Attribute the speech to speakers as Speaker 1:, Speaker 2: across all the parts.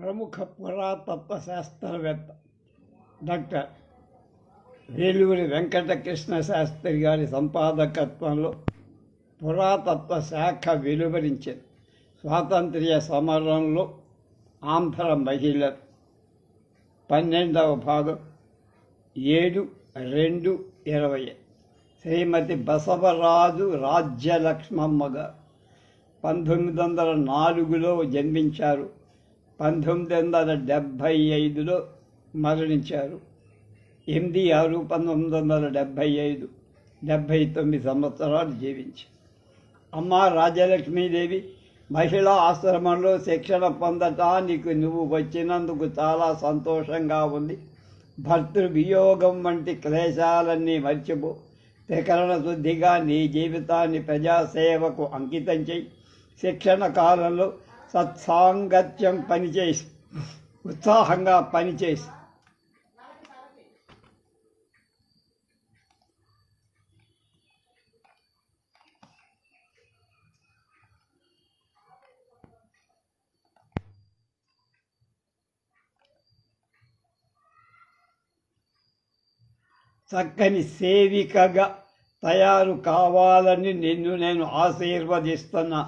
Speaker 1: ప్రముఖ పురాతత్వ శాస్త్రవేత్త డాక్టర్ వేలూరి వెంకటకృష్ణ శాస్త్రి గారి సంపాదకత్వంలో పురాతత్వ శాఖ వెలువరించింది. స్వాతంత్ర్య సమరంలో ఆంధ్ర మహిళ పన్నెండవ భాగం ఏడు రెండు ఇరవై శ్రీమతి బసవరాజు రాజ్యలక్ష్మమ్మ గారు పంతొమ్మిది వందల నాలుగులో జన్మించారు. పంతొమ్మిది వందల డెబ్భై ఐదులో మరణించారు. ఎనిమిది ఆరు పంతొమ్మిది వందల డెబ్భై ఐదు డెబ్భై తొమ్మిది సంవత్సరాలు జీవించారు. అమ్మ రాజలక్ష్మీదేవి మహిళా ఆశ్రమంలో శిక్షణ పొందటానికి నువ్వు వచ్చినందుకు చాలా సంతోషంగా ఉంది. భర్తృ వియోగం వంటి క్లేశాలన్నీ మర్చిపో. త్రికరణ శుద్ధిగా నీ జీవితాన్ని ప్రజాసేవకు అంకితం చేయి. శిక్షణ కాలంలో సత్సాంగత్యం పనిచేసి ఉత్సాహంగా పనిచేసి చక్కని సేవికగా తయారు కావాలని నిన్ను నేను ఆశీర్వదిస్తున్నా.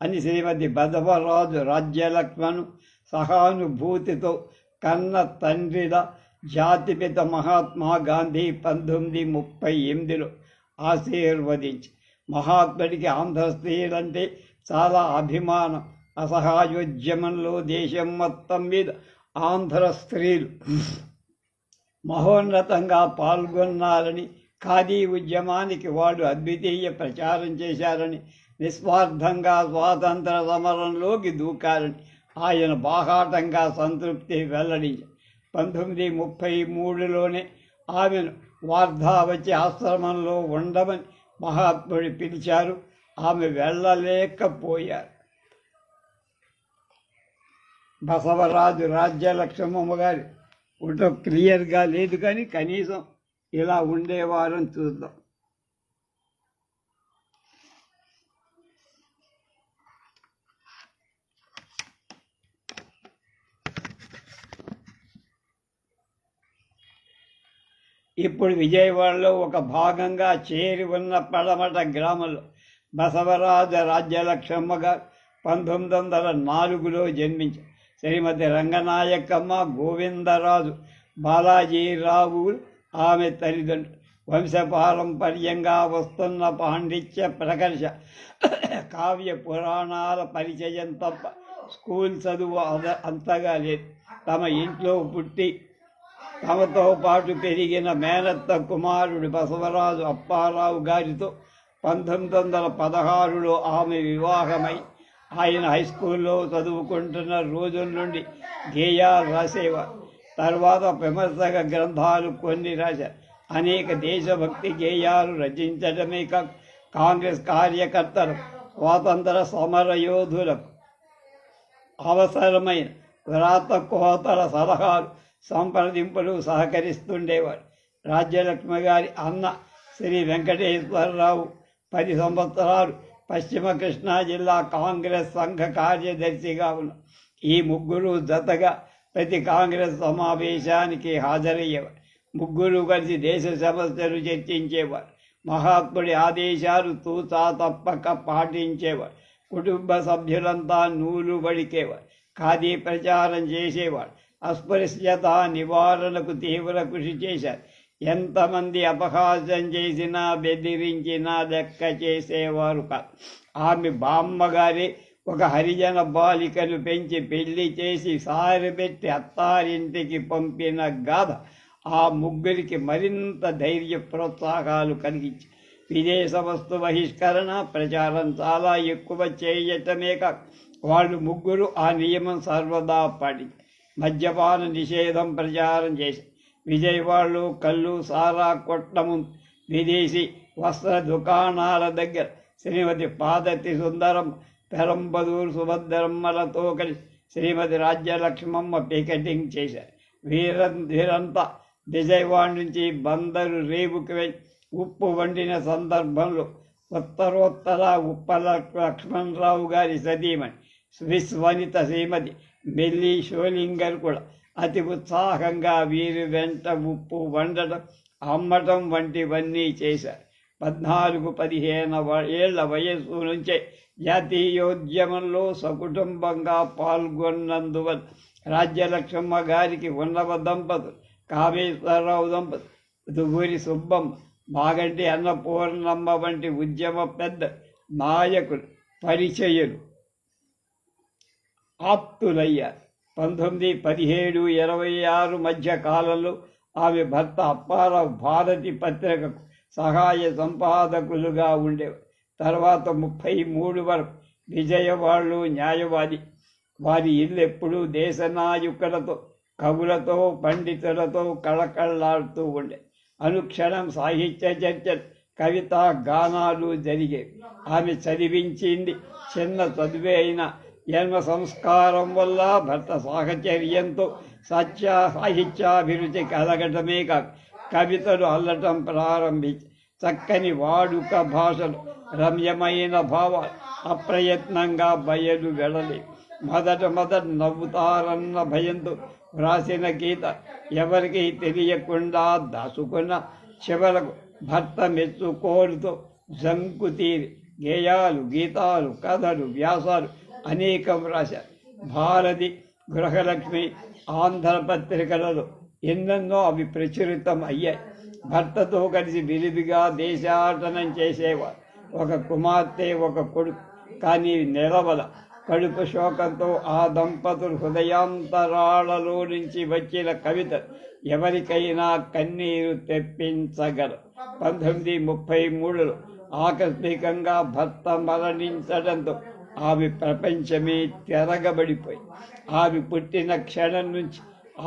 Speaker 1: అని శ్రీమతి బదవరాజు రాజ్యలక్ష్మను సహానుభూతితో కన్న తండ్రిల జాతిపిత మహాత్మా గాంధీ పంతొమ్మిది ముప్పై ఎనిమిదిలో ఆశీర్వదించి మహాత్ముడికి ఆంధ్ర స్త్రీలంటే చాలా అభిమానం. అసహాయోద్యమంలో దేశం మొత్తం మీద ఆంధ్ర స్త్రీలు మహోన్నతంగా పాల్గొన్నారని ఖాదీ ఉద్యమానికి వాడు అద్వితీయ ప్రచారం చేశారని నిస్వార్థంగా స్వాతంత్ర సమరంలోకి దూకారని ఆయన బాహాటంగా సంతృప్తి వెల్లడించారు పంతొమ్మిది ముప్పై మూడులోనే ఆమెను వార్ధా వచ్చి ఆశ్రమంలో ఉండమని మహాత్ముడు పిలిచారు. ఆమె వెళ్ళలేకపోయారు. బసవరాజు రాజ్యలక్ష్మమ్మ గారి ఫోటో క్లియర్గా లేదు కానీ కనీసం ఇలా ఉండేవారని చూద్దాం. ఇప్పుడు విజయవాడలో ఒక భాగంగా చేరి ఉన్న పడమట గ్రామంలో బసవరాజ రాజ్యలక్ష్మగా గారు పంతొమ్మిది వందల నాలుగులో జన్మించారు. శ్రీమతి రంగనాయకమ్మ గోవిందరాజు బాలాజీరావు ఆమె తల్లిదండ్రులు. వంశపారంపర్యంగా వస్తున్న పాండిత్య ప్రకర్ష కావ్య పురాణాల పరిచయం తప్ప స్కూల్ చదువు అంతగా లేదు. తమ ఇంట్లో పుట్టి తమతో పాటు పెరిగిన మేనత్త కుమారుడు బసవరాజు అప్పారావు గారితో పంతొమ్మిది వందల పదహారులో ఆమె వివాహమై ఆయన హై స్కూల్లో చదువుకుంటున్న రోజుల నుండి గేయాలు రాసేవారు తర్వాత విమర్శక గ్రంథాలు కొన్ని రాశారు అనేక దేశభక్తి గేయాలు రచించడమే కాక కాంగ్రెస్ కార్యకర్తలు స్వాతంత్ర సమరయోధులకు అవసరమైన వ్రాత కోతల సలహాలు సంప్రదింపులు సహకరిస్తుండేవారు. రాజ్యలక్ష్మి గారి అన్న శ్రీ వెంకటేశ్వరరావు పది సంవత్సరాలు పశ్చిమ కృష్ణా జిల్లా కాంగ్రెస్ సంఘ కార్యదర్శిగా ఉన్న ఈ ముగ్గురు జతగా ప్రతి కాంగ్రెస్ సమావేశానికి హాజరయ్యేవారు. ముగ్గురు కలిసి దేశ సమస్యలు చర్చించేవారు. మహాత్ముడి ఆదేశాలు తూచా తప్పక పాటించేవారు. కుటుంబ సభ్యులంతా నూలు పడికేవారు ఖాదీ ప్రచారం చేసేవాడు అస్పృశ్యత నివారణకు తీవ్ర కృషి చేశారు. ఎంతమంది అపహాస్యం చేసినా బెదిరించినా లెక్క చేసేవారు కాదు. ఆమె బామ్మగారి ఒక హరిజన బాలికను పెంచి పెళ్ళి చేసి సారిపెట్టి అత్తారింటికి పంపిన గాథ ఆ ముగ్గురికి మరింత ధైర్య ప్రోత్సాహాలు కలిగించి విదేశ వస్తు బహిష్కరణ ప్రచారం చాలా ఎక్కువ చేయటమే కాక వాళ్ళు ముగ్గురు ఆ నియమం సర్వదా పాటించారు. మద్యపాన నిషేధం ప్రచారం చేసి విజయవాడలో కళ్ళు సారా కొట్టము విదేశీ వస్త్ర దుకాణాల దగ్గర శ్రీమతి పాదతి సుందరం పెరంబదూరు సుభద్రమ్మలతో కలిసి శ్రీమతి రాజ్యలక్ష్మమ్మ పికెటింగ్ చేశారు. వీర వీరంతా విజయవాడ నుంచి బందరు రేవుకి వెళ్ళి ఉప్పు వండిన సందర్భంలో ఉత్తరోత్తర ఉప్ప లక్ష్మణరావు గారి సతీమణి స్విస్ వనిత శ్రీమతి మెల్లి షోలింగర్ కూడా. అతి ఉత్సాహంగా వీరి వెంట ఉప్పు వండటం అమ్మటం వంటివన్నీ చేశారు. పద్నాలుగు పదిహేను ఏళ్ళ వయస్సు నుంచే జాతీయోద్యమంలో సకుటుంబంగా పాల్గొన్నందువల్ల రాజ్యలక్ష్మమ్మ గారికి ఉన్నవ దంపతులు కామేశ్వరరావు దంపతులు దువ్వూరి సుబ్బమ్మ మాగంటి అన్నపూర్ణమ్మ వంటి ఉద్యమ పెద్ద నాయకులు పరిచయులు. ఆప్తులయ్యారు పంతొమ్మిది పదిహేడు ఇరవై ఆరు మధ్య కాలంలో ఆమె భర్త అప్పారావు భారతి పత్రికకు సహాయ సంపాదకులుగా ఉండేవారు తర్వాత ముప్పై మూడు వరకు విజయవాడలో న్యాయవాది. వారి ఇల్లు ఎప్పుడూ దేశ నాయకులతో కవులతో పండితులతో కళకళలాడుతూ ఉండే. అనుక్షణం సాహిత్య చర్చలు కవిత గానాలు జరిగేవి. ఆమె చదివించింది చిన్న చదువే అయినా జన్మ సంస్కారం వల్ల భర్త సాహచర్యంతో సత్య సాహిత్యాభిరుచి కలగటమే కాదు కవితలు అల్లటం ప్రారంభించి చక్కని వాడుక భాషలు రమ్యమైన భావాలు అప్రయత్నంగా బయలు వెళ్ళలేవు మొదట మొదట నవ్వుతారన్న భయంతో వ్రాసిన గీత ఎవరికి తెలియకుండా దాచుకున్న చివరకు భర్త మెచ్చుకోలుతో జంకు తీరి గేయాలు గీతాలు కథలు వ్యాసాలు అనేకం రాశారు భారతి గృహలక్ష్మి ఆంధ్రపత్రికలలో ఎన్నెన్నో అవి ప్రచురితం అయ్యాయి. భర్తతో కలిసి విరివిగా దేశాటనం చేసేవారు. ఒక కుమార్తె ఒక కొడుకు. కానీ నిలవల కడుపు శోకంతో ఆ దంపతులు హృదయాంతరాళలో నుంచి వచ్చిన కవిత ఎవరికైనా కన్నీరు తెప్పించగలరు. పంతొమ్మిది ముప్పై మూడులో ఆకస్మికంగా భర్త మరణించడంతో ఆమె ప్రపంచమే తిరగబడిపోయి ఆమె పుట్టిన క్షణం నుంచి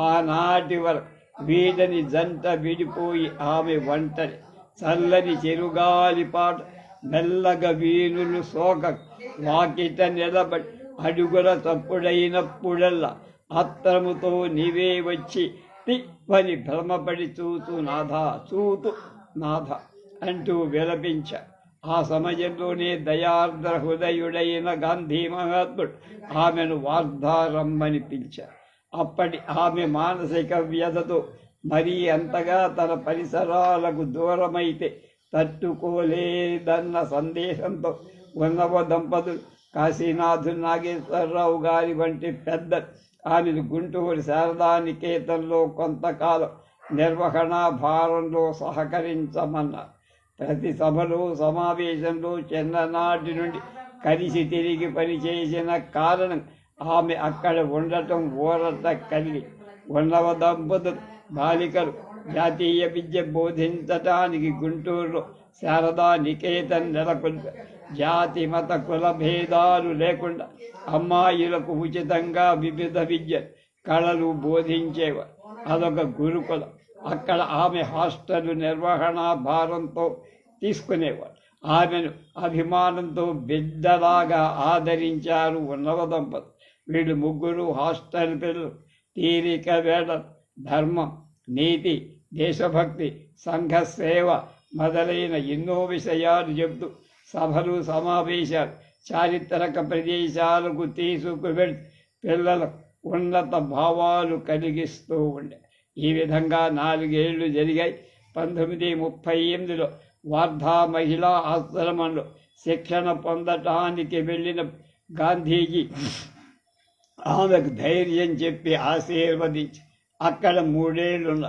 Speaker 1: ఆనాటి వరకు వీడని జంట విడిపోయి ఆమె ఒంటరి చల్లని చెరుగాలి పాట మెల్లగా వీణులు సోక వాకిట నిలబడి అడుగుల తప్పుడైనప్పుడల్లా ఆత్రముతో నీవే వచ్చి తిప్పని భ్రమపడి చూతు నాథ చూతు నాథ అంటూ విలపించ ఆ సమయంలోనే దయార్ద్ర హృదయుడైన గాంధీ మహాత్ముడు ఆమెను వార్ధారమ్మని పిలిచారు. అప్పటి ఆమె మానసిక వ్యధతో మరీ అంతగా తన పరిసరాలకు దూరమైతే తట్టుకోలేదన్న సందేశంతో ఉన్నవ దంపతులు కాశీనాథు నాగేశ్వరరావు గారి వంటి పెద్ద ఆమెను గుంటూరు శారదానికేతన్లో కొంతకాలం నిర్వహణ భారంలో సహకరించమన్నారు. ప్రతి సభలో సమావేశంలో చిన్ననాటి నుండి కలిసి తిరిగి పనిచేసిన కారణం ఆమె అక్కడ ఉండటం ఊరట కలిగి ఉన్నవ దంపతులు బాలికలు జాతీయ విద్య బోధించటానికి గుంటూరులో శారదా నికేతన్ నెలకొల్ప జాతి మత కుల భేదాలు లేకుండా అమ్మాయిలకు ఉచితంగా వివిధ విద్య కళలు బోధించేవారు. అదొక గురుకులం. అక్కడ ఆమె హాస్టల్ నిర్వహణ భారంతో తీసుకునేవారు ఆమెను అభిమానంతో బిడ్డలాగా ఆదరించారు ఉన్నవ దంపతులు వీళ్ళు ముగ్గురు హాస్టల్ పిల్లలు. తీరిక వేళ ధర్మం నీతి దేశభక్తి సంఘ సేవ మొదలైన ఎన్నో విషయాలు చెబుతూ సభలు సమావేశాలు చారిత్రక ప్రదేశాలకు తీసుకువెళ్ళి పిల్లలకు ఉన్నత భావాలు కలిగిస్తూ ఉండే. ఈ విధంగా నాలుగేళ్ళు జరిగాయి. పంతొమ్మిది ముప్పై ఎనిమిదిలో వార్ధా మహిళా ఆశ్రమంలో శిక్షణ పొందటానికి వెళ్ళిన గాంధీజీ ఆమెకు ధైర్యం చెప్పి ఆశీర్వదించి అక్కడ మూడేళ్ళున్న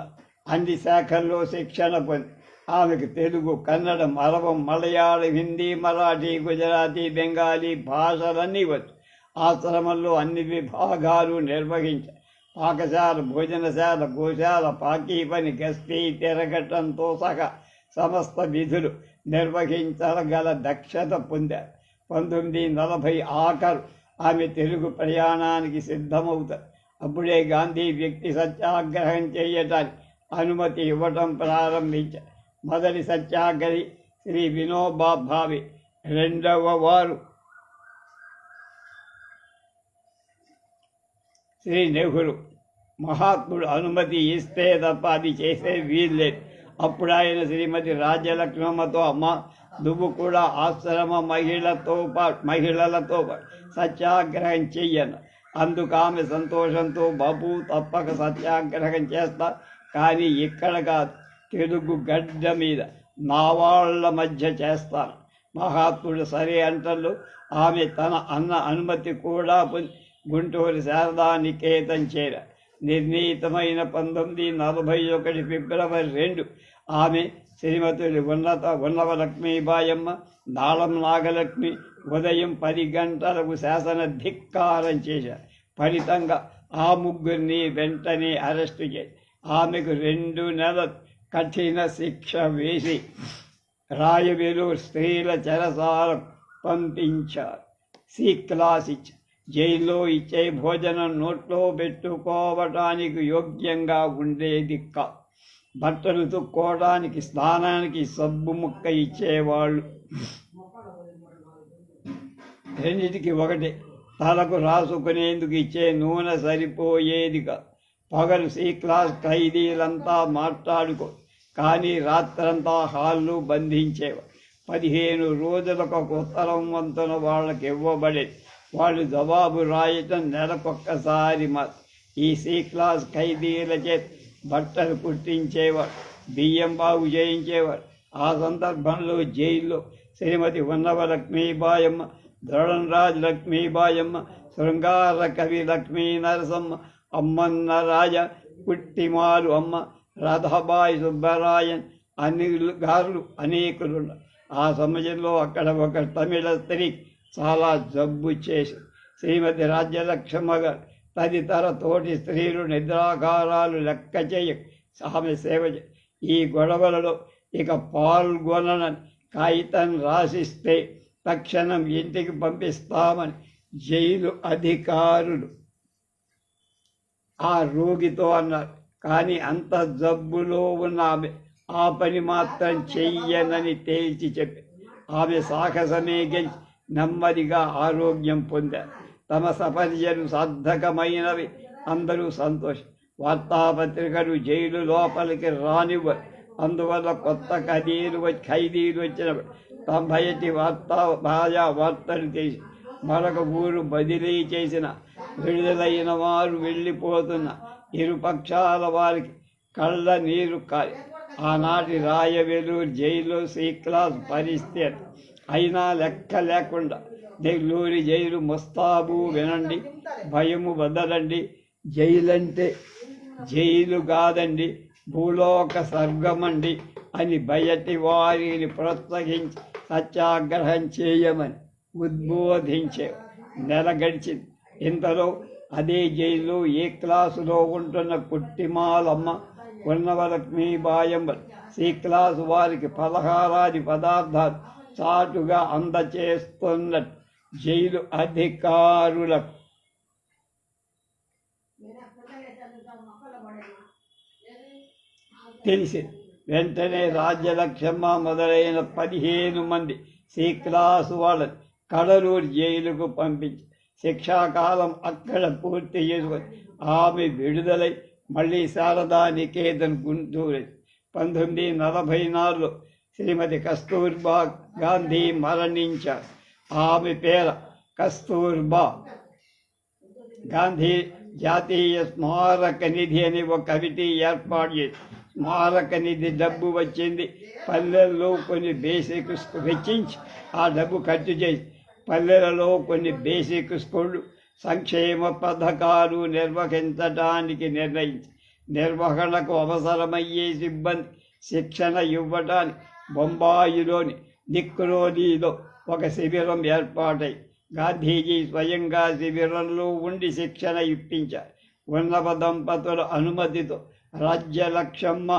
Speaker 1: అన్ని శాఖల్లో శిక్షణ పొంది ఆమెకు తెలుగు కన్నడ మలవం మలయాళం హిందీ మరాఠీ గుజరాతీ బెంగాలీ భాషలన్నీ వచ్చు. ఆశ్రమంలో అన్ని విభాగాలు నిర్వహించారు పాకశాల భోజనశాల గోశాల పాకీ పని గస్తీ తిరగటంతో సహా సమస్త విధులు నిర్వహించగల దక్షత పొందారు పంతొమ్మిది నలభై ఆఖరు ఆమె తెలుగు ప్రయాణానికి సిద్ధమవుతారు అప్పుడే గాంధీ వ్యక్తి సత్యాగ్రహం చేయటానికి అనుమతి ఇవ్వటం ప్రారంభించారు మొదటి సత్యాగ్రహి శ్రీ వినోబా భావి. రెండవ వారు శ్రీ నెహ్రూ. మహాత్ముడు అనుమతి ఇస్తే తప్ప అది చేసే వీల్లేదు అప్పుడు ఆయన శ్రీమతి రాజ్యలక్ష్మమ్మతో అమ్మ నువ్వు కూడా ఆశ్రమ మహిళతో పాటు మహిళలతో పాటు సత్యాగ్రహం చెయ్యను. అందుకు ఆమె సంతోషంతో బాబు తప్పక సత్యాగ్రహం చేస్తా కానీ ఇక్కడ కాదు తెలుగు గడ్డ మీద నా వాళ్ళ మధ్య చేస్తాను. మహాత్ముడు సరే అంటలు ఆమె తన అన్న అనుమతి కూడా గుంటూరు శారదా నికేతన్ చేర నిర్ణీతమైన పంతొమ్మిది నలభై ఒకటి ఫిబ్రవరి రెండు. ఆమె శ్రీమతులు ఉన్నత ఉన్నవ లక్ష్మీబాయమ్మ నాళం నాగలక్ష్మి ఉదయం పది గంటలకు శాసన ధిక్కారం చేశారు. ఫలితంగా ఆ ముగ్గురిని వెంటనే అరెస్టు చేసి ఆమెకు రెండు నెలలు కఠిన శిక్ష వేసి రాయవేలు స్త్రీల చెరసాల పంపించారు. సి క్లాస్ ఇచ్చారు. జైల్లో ఇచ్చే భోజనం నోట్లో పెట్టుకోవటానికి యోగ్యంగా ఉండేది కా బట్టలు తుక్కోవడానికి స్నానానికి సబ్బు ముక్క ఇచ్చేవాళ్ళు. రెండిటికి ఒకటి. తలకు రాసుకునేందుకు ఇచ్చే నూనె సరిపోయేదిగా పగలు సి క్లాస్ ఖైదీలంతా మాట్లాడుకో. కానీ రాత్రంతా హాళ్ళు బంధించేవారు. పదిహేను రోజులకు ఒక ఉత్తరం వంతున వాళ్ళకి ఇవ్వబడేది. వాళ్ళు జవాబు రాయటం నెలకొక్కసారి మా ఈ సి క్లాస్ ఖైదీల చేత బట్టలు కుట్టించేవారు బియ్యం బాగు చేయించేవారు ఆ సందర్భంలో జైల్లో శ్రీమతి ఉన్నవ లక్ష్మీబాయమ్మ ద్రోణరాజు లక్ష్మీబాయమ్మ శృంగార కవి లక్ష్మీ నరసమ్మ అమ్మన్న రాజ పుట్టిమారు అమ్మ రథబాయి సుబ్బరాయన్ అనిల్ గారులు అనేకులు ఆ సమయంలో అక్కడ ఒక తమిళ స్త్రీ చాలా జబ్బు చేసి శ్రీమతి రాజ్యలక్ష్మ గారు తదితర తోటి స్త్రీలు నిద్రాకారాలు లెక్క చేయ. ఆమె సేవ ఈ గొడవలలో ఇక పాల్గొనని కాగితం రాసిస్తే తక్షణం ఇంటికి పంపిస్తామని జైలు అధికారులు. ఆ రోగితో అన్నారు. కానీ అంత జబ్బులో ఉన్న ఆమె ఆ పని మాత్రం చెయ్యనని తేల్చి చెప్పి ఆమె సాహసమే గెలిచి నెమ్మదిగా ఆరోగ్యం పొందారు తమ సపర్యలు సార్థకమైనవి. అందరూ సంతోషం. వార్తాపత్రికలు జైలు లోపలికి రానివ్వరు. అందువల్ల కొత్త ఖైదీలు వచ్చి ఖైదీలు వచ్చినప్పుడు తమ బయటి వార్తా భాషా వార్తలు చేసి మరొక ఊరు బదిలీ చేసిన విడుదలైన వారు వెళ్ళిపోతున్న ఇరుపక్షాల వారికి కళ్ళ నీరు కాలి. ఆనాటి రాయవెలూరు జైలు సి క్లాస్ పరిస్థితి అయినా లెక్క లేకుండా. నెల్లూరి జైలు ముస్తాబు వినండి భయము వదలండి. జైలంటే జైలు కాదండి భూలోక స్వర్గమండి అని బయటి వారిని ప్రోత్సహించి సత్యాగ్రహం చేయమని ఉద్బోధించే నెల గడిచింది. ఇంతలో అదే జైల్లో ఏ క్లాసులో ఉంటున్న కుట్టిమాలమ్మ బాయంబర్ సి క్లాసు వారికి పలహారాది పదార్థాలు చాటుగా అందచేస్తున్న జైలు అధికారులకు తెలిసి వెంటనే రాజ్యలక్ష్మ మొదలైన పదిహేను మంది సి క్లాసు వాళ్ళని కడలూరు జైలుకు పంపించి శిక్షాకాలం అక్కడ పూర్తి చేసుకొని ఆమె విడుదలై మళ్ళీ శారదా నికేతన్ గుంటూరు పంతొమ్మిది నలభై నాలుగులో శ్రీమతి కస్తూర్బా గాంధీ మరణించారు ఆమె పేర కస్తూర్బా. గాంధీ జాతీయ స్మారక నిధి అని ఒక కమిటీ ఏర్పాటు చేసి స్మారక నిధి డబ్బు వచ్చింది. పల్లెల్లో కొన్ని బేసిక్ స్కూ- వెచ్చించి ఆ డబ్బు ఖర్చు చేసి పల్లెలలో కొన్ని బేసిక్ స్కూళ్ళు సంక్షేమ పథకాలు నిర్వహించడానికి నిర్ణయించి నిర్వహణకు అవసరమయ్యే సిబ్బంది శిక్షణ ఇవ్వడానికి బొంబాయిలోని నిక్రోలీలో ఒక శిబిరం ఏర్పాటై గాంధీజీ స్వయంగా శిబిరంలో ఉండి శిక్షణ ఇప్పించారు. ఉన్నవ దంపతుల అనుమతితో రాజ్యలక్ష్మ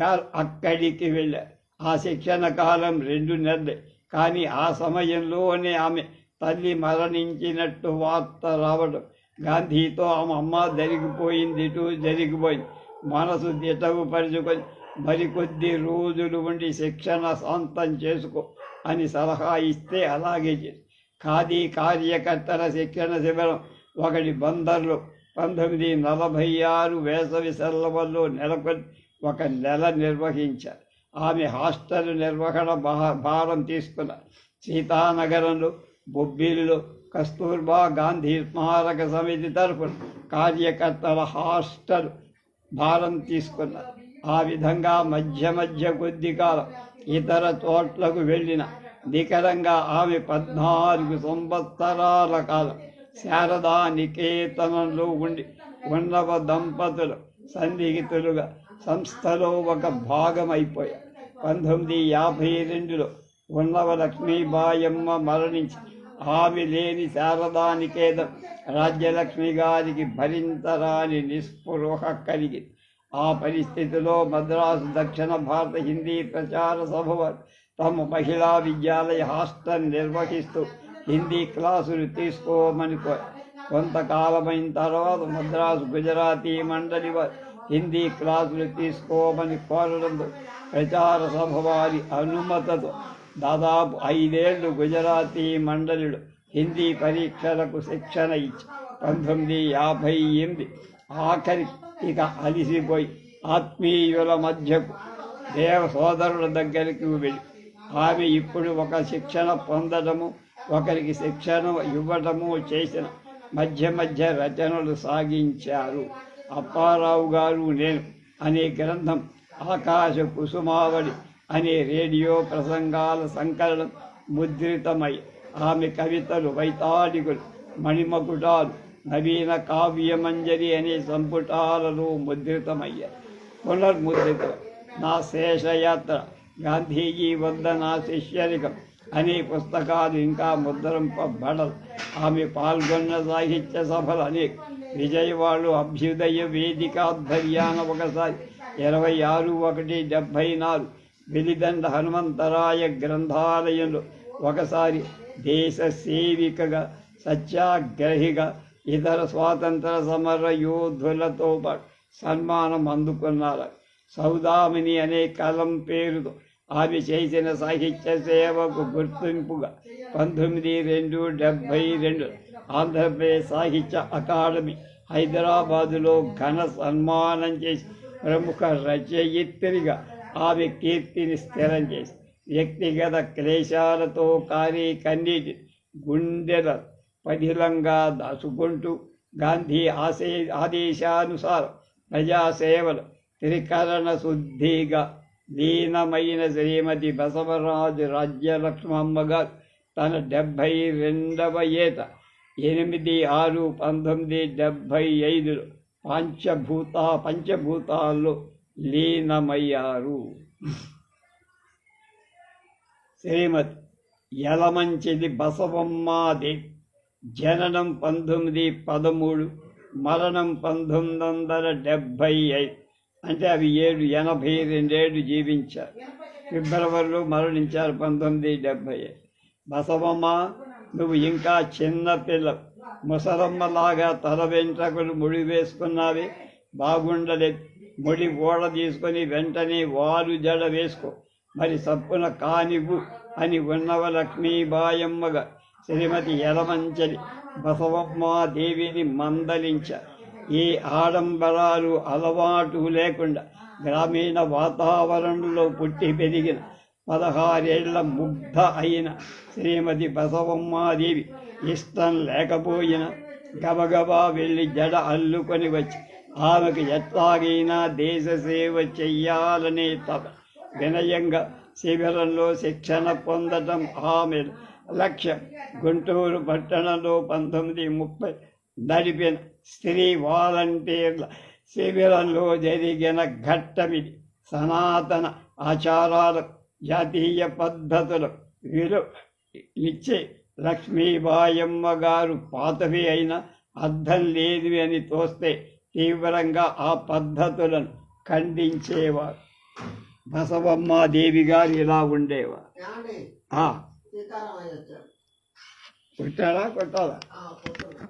Speaker 1: గారు అక్కడికి వెళ్ళారు. ఆ శిక్షణ కాలం రెండు నెలలే కానీ ఆ సమయంలోనే ఆమె తల్లి మరణించినట్టు వార్త రావడం గాంధీతో ఆమె అమ్మ జరిగిపోయింది ఇటు జరిగిపోయింది. మనసు దిటవు పరుచుకొని మరికొద్ది రోజులు ఉండి శిక్షణ శాంతం చేసుకో అని సలహా ఇస్తే అలాగే చేసి ఖాదీ కార్యకర్తల శిక్షణ శిబిరం ఒకటి బందర్లో పంతొమ్మిది నలభై ఆరు వేసవి సెలవుల్లో నెలకొని ఒక నెల నిర్వహించారు. ఆమె హాస్టల్ నిర్వహణ భా- భారం తీసుకున్నారు సీతానగరంలో బొబ్బిలిలో కస్తూర్బా గాంధీ స్మారక సమితి తరఫున కార్యకర్తల హాస్టల్ భారం తీసుకున్నారు. ఆ విధంగా మధ్య మధ్య కొద్ది కాలం ఇతర చోట్లకు వెళ్ళిన నికరంగా ఆమె పద్నాలుగు సంవత్సరాల కాలం శారదా నికేతనంలో ఉండి ఉన్నవ దంపతులు సన్నిహితులుగా సంస్థలో ఒక భాగమైపోయారు పంతొమ్మిది యాభై రెండులో ఉన్నవ లక్ష్మీబాయమ్మ మరణించి ఆమె లేని శారదా నికేతన్ రాజ్యలక్ష్మి గారికి భరించరాని నిస్పృహ కలిగింది. ఆ పరిస్థితిలో మద్రాసు దక్షిణ భారత హిందీ ప్రచార సభ తమ మహిళా విద్యాలయ హాస్టల్ నిర్వహిస్తూ హిందీ క్లాసులు తీసుకోమని కొంతకాలమైన తర్వాత మద్రాసు గుజరాతీ మండలి హిందీ క్లాసులు తీసుకోమని కోరడంతో ప్రచార సభ వారి అనుమతితో దాదాపు ఐదేళ్ళు గుజరాతీ మండలిలో హిందీ పరీక్షలకు శిక్షణ ఇచ్చి పంతొమ్మిది యాభై ఎనిమిది ఆఖరి ఇక అలిసిపోయి ఆత్మీయుల మధ్యకు దేవ సోదరుల దగ్గరికి వెళ్ళి ఆమె ఇప్పుడు ఒక శిక్షణ పొందడము ఒకరికి శిక్షణ ఇవ్వటము చేసిన మధ్య మధ్య రచనలు సాగించారు. అప్పారావు గారు నేను అనే గ్రంథం ఆకాశ కుసుమావళి అనే రేడియో ప్రసంగాల సంకలనం ముద్రితమై ఆమె కవితలు వైతాళికులు మణిమకుటాలు నవీన కావ్యమంజరి అనే సంపుటాలలో ముద్రితమయ్యాయి పునర్ముద్రితం. నా శేషయాత్ర. గాంధీజీ వద్ద నా శిష్యరికం. అనే పుస్తకాలు ఇంకా ముద్రింపబడదు. ఆమె పాల్గొన్న సాహిత్య సభలు అనేక. విజయవాడలో అభ్యుదయ వేదిక ఆధ్వర్యాన ఒకసారి. ఇరవై ఆరు ఒకటి డెబ్భై నాలుగు. వెలిదండ హనుమంతరాయ గ్రంథాలయంలో. ఒకసారి దేశ సేవికగా సత్యాగ్రహిగా ఇతర స్వాతంత్ర సమర యోధులతో పాటు సన్మానం అందుకున్నారు. సౌదామిని అనే కలం పేరుతో ఆమె చేసిన సాహిత్య సేవకు గుర్తింపుగా పంతొమ్మిది రెండు డెబ్భై రెండు ఆంధ్రప్రదేశ్ సాహిత్య అకాడమీ హైదరాబాదులో ఘన సన్మానం చేసి ప్రముఖ రచయిత్రిగా ఆమె కీర్తిని స్థిరం చేసి వ్యక్తిగత క్లేశాలతో కానీ కన్నీటి గుండెల పదిలంగా దాచుకుంటూ గాంధీ ఆశే ఆదేశానుసారం ప్రజాసేవలు త్రికరణ శుద్ధిగా లీనమైన శ్రీమతి బసవరాజు రాజ్యలక్ష్మమ్మ గారు తన డెబ్భై రెండవ ఏట ఎనిమిది ఆరు పంతొమ్మిది డెబ్భై ఐదులో పంచభూత పంచభూతాల్లో లీనమయ్యారు. శ్రీమతి యలమంచిది బసవమ్మాదేవి జననం పంతొమ్మిది పదమూడు మరణం పంతొమ్మిది వందల డెబ్భై ఐదు. అంటే అవి ఏడు ఎనభై రెండేళ్ళు జీవించారు. ఫిబ్రవరిలో మరణించారు పంతొమ్మిది డెబ్భై ఐదు. బసవమ్మ నువ్వు ఇంకా చిన్న పిల్ల. ముసలమ్మలాగా తల వెంట్రకులు ముడి వేసుకున్నావి. బాగుండలేదు ముడి ఓడ తీసుకొని వెంటనే వారు జడ వేసుకో. మరి సప్పున కానివ్వు అని ఉన్నవ లక్ష్మీబాయమ్మగా శ్రీమతి యలమంచలి బసవమ్మాదేవిని మందలించ. ఈ ఆడంబరాలు అలవాటు లేకుండా గ్రామీణ వాతావరణంలో పుట్టి పెరిగిన పదహారేళ్ళ ముగ్ధ అయిన శ్రీమతి బసవమ్మాదేవి ఇష్టం లేకపోయిన గబగబా వెళ్ళి జడ అల్లుకొని వచ్చి ఆమెకు ఎట్లాగైనా దేశ సేవ చెయ్యాలనే తప. వినయంగా శిబిరంలో శిక్షణ పొందటం ఆమె లక్ష్యం. గుంటూరు పట్టణంలో పంతొమ్మిది ముప్పై నడిపిన స్త్రీ వాలంటీర్ల శిబిరంలో జరిగిన ఘట్టమిది సనాతన ఆచారాలు జాతీయ పద్ధతులు విలు ఇచ్చే లక్ష్మీబాయమ్మ గారు పాతవి అయినా అర్థం లేనివి అని తోస్తే తీవ్రంగా ఆ పద్ధతులను ఖండించేవారు. బసవమ్మాదేవి గారు ఇలా ఉండేవారు.
Speaker 2: సీతారామయ్య వచ్చాడు
Speaker 1: కొట్టాడా కొట్టాలా
Speaker 2: కూర్చోండి.